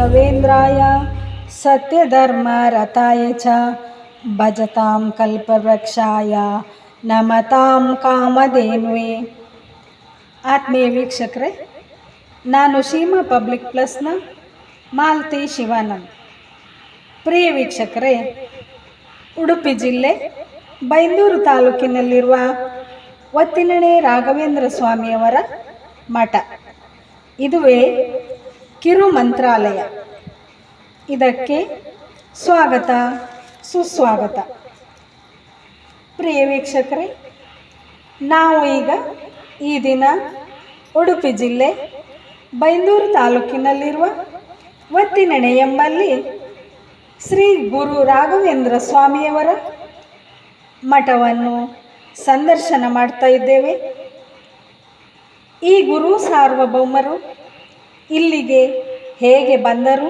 ರಾಘವೇಂದ್ರಾಯ ಸತ್ಯಧರ್ಮರತಾಯ ಚ ಭಜತಾಂ ಕಲ್ಪವೃಕ್ಷಾಯ ನಮತಾಂ ಕಾಮಧೇನುವೆ ಆತ್ಮೀಯ ವೀಕ್ಷಕರೇ, ನಾನು ಸೀಮಾ ಪಬ್ಲಿಕ್ ಪ್ಲಸ್ನ ಮಾಲತಿ ಶಿವಾನಂದ್. ಪ್ರಿಯ ವೀಕ್ಷಕರೇ, ಉಡುಪಿ ಜಿಲ್ಲೆ ಬೈಂದೂರು ತಾಲೂಕಿನಲ್ಲಿರುವ ಒತ್ತಿನಣೆ ರಾಘವೇಂದ್ರ ಸ್ವಾಮಿಯವರ ಮಠ. ಇದುವೇ ಕಿರು ಮಂತ್ರಾಲಯ. ಇದಕ್ಕೆ ಸ್ವಾಗತ, ಸುಸ್ವಾಗತ. ಪ್ರಿಯ ವೀಕ್ಷಕರೇ, ನಾವು ಈಗ ಈ ದಿನ ಉಡುಪಿ ಜಿಲ್ಲೆ ಬೈಂದೂರು ತಾಲೂಕಿನಲ್ಲಿರುವ ಒತ್ತಿನೆಣೆ ಎಂಬಲ್ಲಿ ಶ್ರೀ ಗುರು ರಾಘವೇಂದ್ರ ಸ್ವಾಮಿಯವರ ಮಠವನ್ನು ಸಂದರ್ಶನ ಮಾಡ್ತಾ ಇದ್ದೇವೆ. ಈ ಗುರು ಸಾರ್ವಭೌಮರು ಇಲ್ಲಿಗೆ ಹೇಗೆ ಬಂದರು?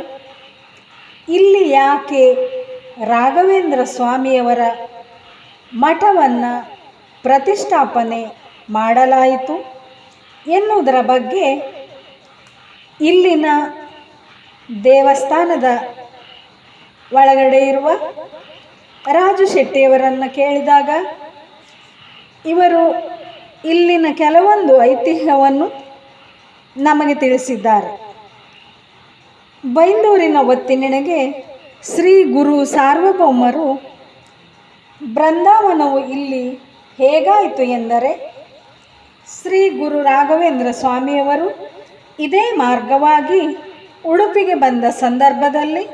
ಇಲ್ಲಿ ಯಾಕೆ ರಾಘವೇಂದ್ರ ಸ್ವಾಮಿಯವರ ಮಠವನ್ನು ಪ್ರತಿಷ್ಠಾಪನೆ ಮಾಡಲಾಯಿತು ಎನ್ನುವುದರ ಬಗ್ಗೆ ಇಲ್ಲಿನ ದೇವಸ್ಥಾನದ ಒಳಗಡೆ ಇರುವ ರಾಜು ಶೆಟ್ಟಿಯವರನ್ನು ಕೇಳಿದಾಗ, ಇವರು ಇಲ್ಲಿನ ಕೆಲವೊಂದು ಐತಿಹ್ಯವನ್ನು ನಮಗೆ ತಿಳಿಸಿದ್ದಾರೆ. ಬೈಂದೂರಿನ ಒತ್ತಿನೆಣೆಗೆ ಶ್ರೀ ಗುರು ಸಾರ್ವಭೌಮರು, ಬೃಂದಾವನವು ಇಲ್ಲಿ ಹೇಗಾಯಿತು ಎಂದರೆ, ಶ್ರೀ ಗುರು ರಾಘವೇಂದ್ರ ಸ್ವಾಮಿಯವರು ಇದೇ ಮಾರ್ಗವಾಗಿ ಉಡುಪಿಗೆ ಬಂದ ಸಂದರ್ಭದಲ್ಲಿ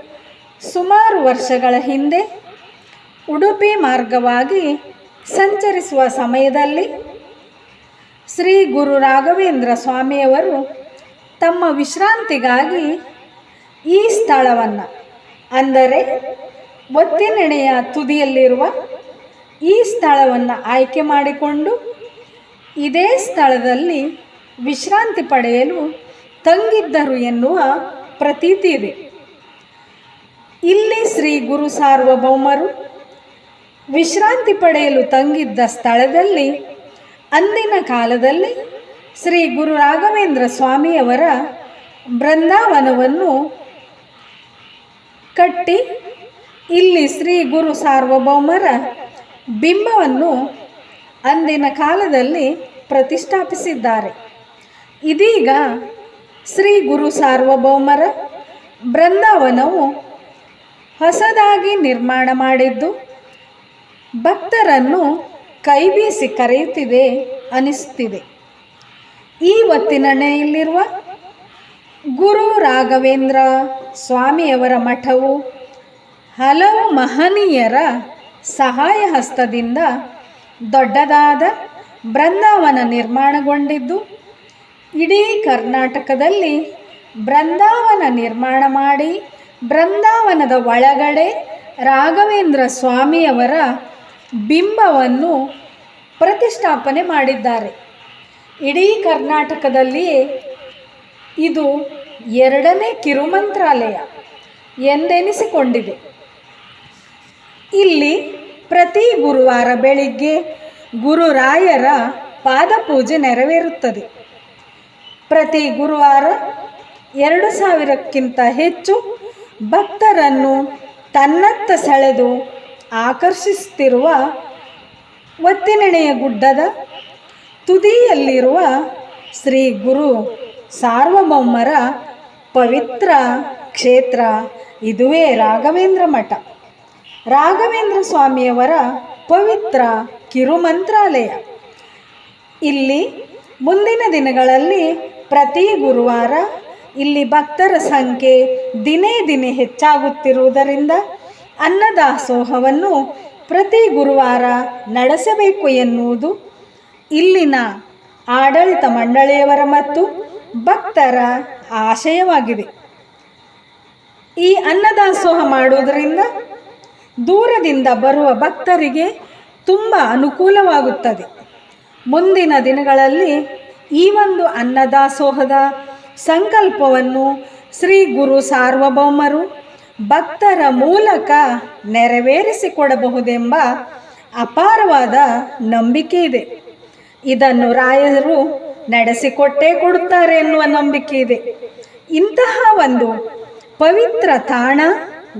ಸುಮಾರು ವರ್ಷಗಳ ಹಿಂದೆ ಉಡುಪಿ ಮಾರ್ಗವಾಗಿ ಸಂಚರಿಸುವ ಸಮಯದಲ್ಲಿ ಶ್ರೀ ಗುರು ರಾಘವೇಂದ್ರ ಸ್ವಾಮಿಯವರು ತಮ್ಮ ವಿಶ್ರಾಂತಿಗಾಗಿ ಈ ಸ್ಥಳವನ್ನು, ಅಂದರೆ ಒತ್ತಿನೆಣೆಯ ತುದಿಯಲ್ಲಿರುವ ಈ ಸ್ಥಳವನ್ನು ಆಯ್ಕೆ ಮಾಡಿಕೊಂಡು ಇದೇ ಸ್ಥಳದಲ್ಲಿ ವಿಶ್ರಾಂತಿ ಪಡೆಯಲು ತಂಗಿದ್ದರು ಎನ್ನುವ ಪ್ರತೀತಿ ಇದೆ. ಇಲ್ಲಿ ಶ್ರೀ ಗುರು ಸಾರ್ವಭೌಮರು ವಿಶ್ರಾಂತಿ ಪಡೆಯಲು ತಂಗಿದ್ದ ಸ್ಥಳದಲ್ಲಿ ಅಂದಿನ ಕಾಲದಲ್ಲಿ ಶ್ರೀ ಗುರು ರಾಘವೇಂದ್ರ ಸ್ವಾಮಿಯವರ ಬೃಂದಾವನವನ್ನು ಕಟ್ಟಿ ಇಲ್ಲಿ ಶ್ರೀ ಗುರು ಸಾರ್ವಭೌಮರ ಬಿಂಬವನ್ನು ಅಂದಿನ ಕಾಲದಲ್ಲಿ ಪ್ರತಿಷ್ಠಾಪಿಸಿದ್ದಾರೆ. ಇದೀಗ ಶ್ರೀ ಗುರು ಸಾರ್ವಭೌಮರ ಬೃಂದಾವನವು ಹೊಸದಾಗಿ ನಿರ್ಮಾಣ ಮಾಡಿದ್ದು, ಭಕ್ತರನ್ನು ಕೈಬೀಸಿ ಕರೆಯುತ್ತಿದೆ, ಅನಿಸುತ್ತಿದೆ. ಈ ಹೊತ್ತಿನಲ್ಲಿರುವ ಗುರು ರಾಘವೇಂದ್ರ ಸ್ವಾಮಿಯವರ ಮಠವು ಹಲವು ಮಹನೀಯರ ಸಹಾಯ ಹಸ್ತದಿಂದ ದೊಡ್ಡದಾದ ಬೃಂದಾವನ ನಿರ್ಮಾಣಗೊಂಡಿದ್ದು, ಇಡೀ ಕರ್ನಾಟಕದಲ್ಲಿ ಬೃಂದಾವನ ನಿರ್ಮಾಣ ಮಾಡಿ, ಬೃಂದಾವನದ ಒಳಗಡೆ ರಾಘವೇಂದ್ರ ಸ್ವಾಮಿಯವರ ಬಿಂಬವನ್ನು ಪ್ರತಿಷ್ಠಾಪನೆ ಮಾಡಿದ್ದಾರೆ. ಇಡೀ ಕರ್ನಾಟಕದಲ್ಲಿಯೇ ಇದು ಎರಡನೇ ಕಿರುಮಂತ್ರಾಲಯ ಎಂದೆನಿಸಿಕೊಂಡಿದೆ. ಇಲ್ಲಿ ಪ್ರತಿ ಗುರುವಾರ ಬೆಳಿಗ್ಗೆ ಗುರುರಾಯರ ಪಾದಪೂಜೆ ನೆರವೇರುತ್ತದೆ. ಪ್ರತಿ ಗುರುವಾರ ಎರಡು ಸಾವಿರಕ್ಕಿಂತ ಹೆಚ್ಚು ಭಕ್ತರನ್ನು ತನ್ನತ್ತ ಸೆಳೆದು ಆಕರ್ಷಿಸುತ್ತಿರುವ ಒತ್ತಿನೆಣೆಯ ಗುಡ್ಡದ ತುದಿಯಲ್ಲಿರುವ ಶ್ರೀ ಗುರು ಸಾರ್ವಭೌಮರ ಪವಿತ್ರ ಕ್ಷೇತ್ರ, ಇದುವೇ ರಾಘವೇಂದ್ರ ಮಠ. ರಾಘವೇಂದ್ರ ಸ್ವಾಮಿಯವರ ಪವಿತ್ರ ಕಿರುಮಂತ್ರಾಲಯ. ಇಲ್ಲಿ ಮುಂದಿನ ದಿನಗಳಲ್ಲಿ ಪ್ರತಿ ಗುರುವಾರ ಇಲ್ಲಿ ಭಕ್ತರ ಸಂಖ್ಯೆ ದಿನೇ ದಿನೇ ಹೆಚ್ಚಾಗುತ್ತಿರುವುದರಿಂದ ಅನ್ನದಾಸೋಹವನ್ನು ಪ್ರತಿ ಗುರುವಾರ ನಡೆಸಬೇಕು ಎನ್ನುವುದು ಇಲ್ಲಿನ ಆಡಳಿತ ಮಂಡಳಿಯವರ ಮತ್ತು ಭಕ್ತರ ಆಶಯವಾಗಿದೆ. ಈ ಅನ್ನದಾಸೋಹ ಮಾಡುವುದರಿಂದ ದೂರದಿಂದ ಬರುವ ಭಕ್ತರಿಗೆ ತುಂಬ ಅನುಕೂಲವಾಗುತ್ತದೆ. ಮುಂದಿನ ದಿನಗಳಲ್ಲಿ ಈ ಒಂದು ಅನ್ನದಾಸೋಹದ ಸಂಕಲ್ಪವನ್ನು ಶ್ರೀ ಗುರು ಸಾರ್ವಭೌಮರು ಭಕ್ತರ ಮೂಲಕ ನೆರವೇರಿಸಿಕೊಡಬಹುದೆಂಬ ಅಪಾರವಾದ ನಂಬಿಕೆ ಇದೆ. ಇದನ್ನು ರಾಯರು ನಡೆಸಿಕೊಟ್ಟೇ ಕೊಡುತ್ತಾರೆ ಎನ್ನುವ ನಂಬಿಕೆ ಇದೆ. ಇಂತಹ ಒಂದು ಪವಿತ್ರ ತಾಣ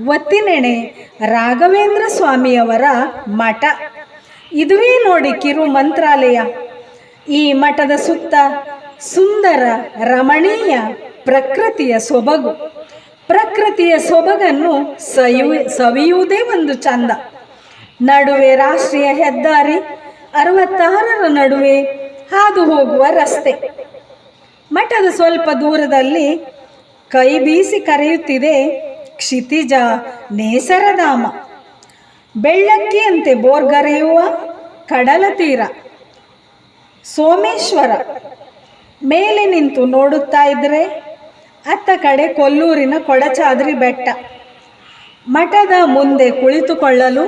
ಒತ್ತಿನೆಣೆ ರಾಘವೇಂದ್ರ ಸ್ವಾಮಿಯವರ ಮಠ. ಇದುವೇ ನೋಡಿ ಕಿರು ಮಂತ್ರಾಲಯ. ಈ ಮಠದ ಸುತ್ತ ಸುಂದರ ರಮಣೀಯ ಪ್ರಕೃತಿಯ ಸೊಬಗು. ಪ್ರಕೃತಿಯ ಸೊಬಗನ್ನು ಸಯು, ಸವಿಯುವುದೇ ಒಂದು ಚಂದ. ನಡುವೆ ರಾಷ್ಟ್ರೀಯ ಹೆದ್ದಾರಿ, ಅರವತ್ತಾರರ ನಡುವೆ ಹಾದು ಹೋಗುವ ರಸ್ತೆ. ಮಠದ ಸ್ವಲ್ಪ ದೂರದಲ್ಲಿ ಕೈ ಬೀಸಿ ಕರೆಯುತ್ತಿದೆ ಕ್ಷಿತಿಜ ನೇಸರಧಾಮ. ಬೆಳ್ಳಕ್ಕಿಯಂತೆ ಬೋರ್ಗರೆಯುವ ಕಡಲ ತೀರ. ಸೋಮೇಶ್ವರ ಮೇಲೆ ನಿಂತು ನೋಡುತ್ತಾ ಇದ್ದರೆ ಅತ್ತ ಕಡೆ ಕೊಲ್ಲೂರಿನ ಕೊಡಚಾದ್ರಿ ಬೆಟ್ಟ. ಮಠದ ಮುಂದೆ ಕುಳಿತುಕೊಳ್ಳಲು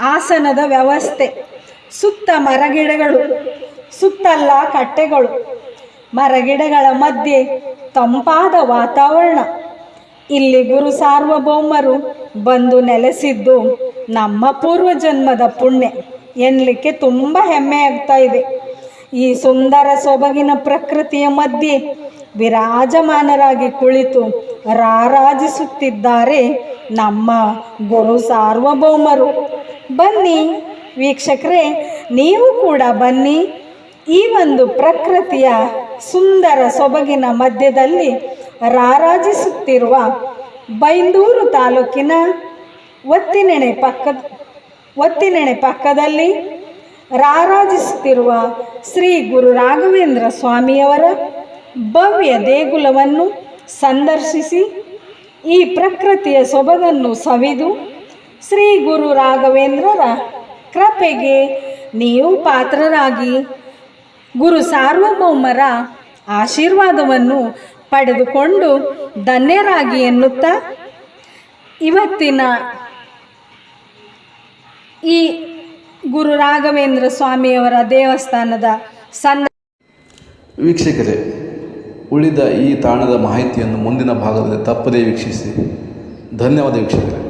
ಆಸನದ ವ್ಯವಸ್ಥೆ. ಸುತ್ತ ಮರಗಿಡಗಳು, ಸುತ್ತಲ್ಲ ಕಟ್ಟೆಗಳು. ಮರಗಿಡಗಳ ಮಧ್ಯೆ ತಂಪಾದ ವಾತಾವರಣ. ಇಲ್ಲಿ ಗುರು ಸಾರ್ವಭೌಮರು ಬಂದು ನೆಲೆಸಿದ್ದು ನಮ್ಮ ಪೂರ್ವಜನ್ಮದ ಪುಣ್ಯ. ಎನ್ನಲಿಕ್ಕೆ ತುಂಬ ಹೆಮ್ಮೆ ಆಗ್ತಾ ಇದೆ. ಈ ಸುಂದರ ಸೊಬಗಿನ ಪ್ರಕೃತಿಯ ಮಧ್ಯೆ ವಿರಾಜಮಾನರಾಗಿ ಕುಳಿತು ರಾರಾಜಿಸುತ್ತಿದ್ದಾರೆ ನಮ್ಮ ಗುರು ಸಾರ್ವಭೌಮರು. ಬನ್ನಿ ವೀಕ್ಷಕರೇ, ನೀವು ಕೂಡ ಬನ್ನಿ. ಈ ಒಂದು ಪ್ರಕೃತಿಯ ಸುಂದರ ಸೊಬಗಿನ ಮಧ್ಯದಲ್ಲಿ ರಾರಾಜಿಸುತ್ತಿರುವ ಬೈಂದೂರು ತಾಲೂಕಿನ ಒತ್ತಿನೆಣೆ ಪಕ್ಕದ, ಒತ್ತಿನೆಣೆ ಪಕ್ಕದಲ್ಲಿ ರಾರಾಜಿಸುತ್ತಿರುವ ಶ್ರೀ ಗುರು ರಾಘವೇಂದ್ರ ಸ್ವಾಮಿಯವರ ಭವ್ಯ ದೇಗುಲವನ್ನು ಸಂದರ್ಶಿಸಿ, ಈ ಪ್ರಕೃತಿಯ ಸೊಬಗನ್ನು ಸವಿದು, ಶ್ರೀ ಗುರು ರಾಘವೇಂದ್ರರ ಕೃಪೆಗೆ ನೀವು ಪಾತ್ರರಾಗಿ, ಗುರು ಸಾರ್ವಭೌಮರ ಆಶೀರ್ವಾದವನ್ನು ಪಡೆದುಕೊಂಡು ಧನ್ಯರಾಗಿ ಎನ್ನುತ್ತಾ, ಇವತ್ತಿನ ಈ ಗುರು ರಾಘವೇಂದ್ರ ಸ್ವಾಮಿಯವರ ದೇವಸ್ಥಾನದ ಸಂದ ವೀಕ್ಷಕರೇ ಉಳಿದ ಈ ತಾಣದ ಮಾಹಿತಿಯನ್ನು ಮುಂದಿನ ಭಾಗದಲ್ಲಿ ತಪ್ಪದೇ ವೀಕ್ಷಿಸಿ. ಧನ್ಯವಾದ ವೀಕ್ಷಕರೇ.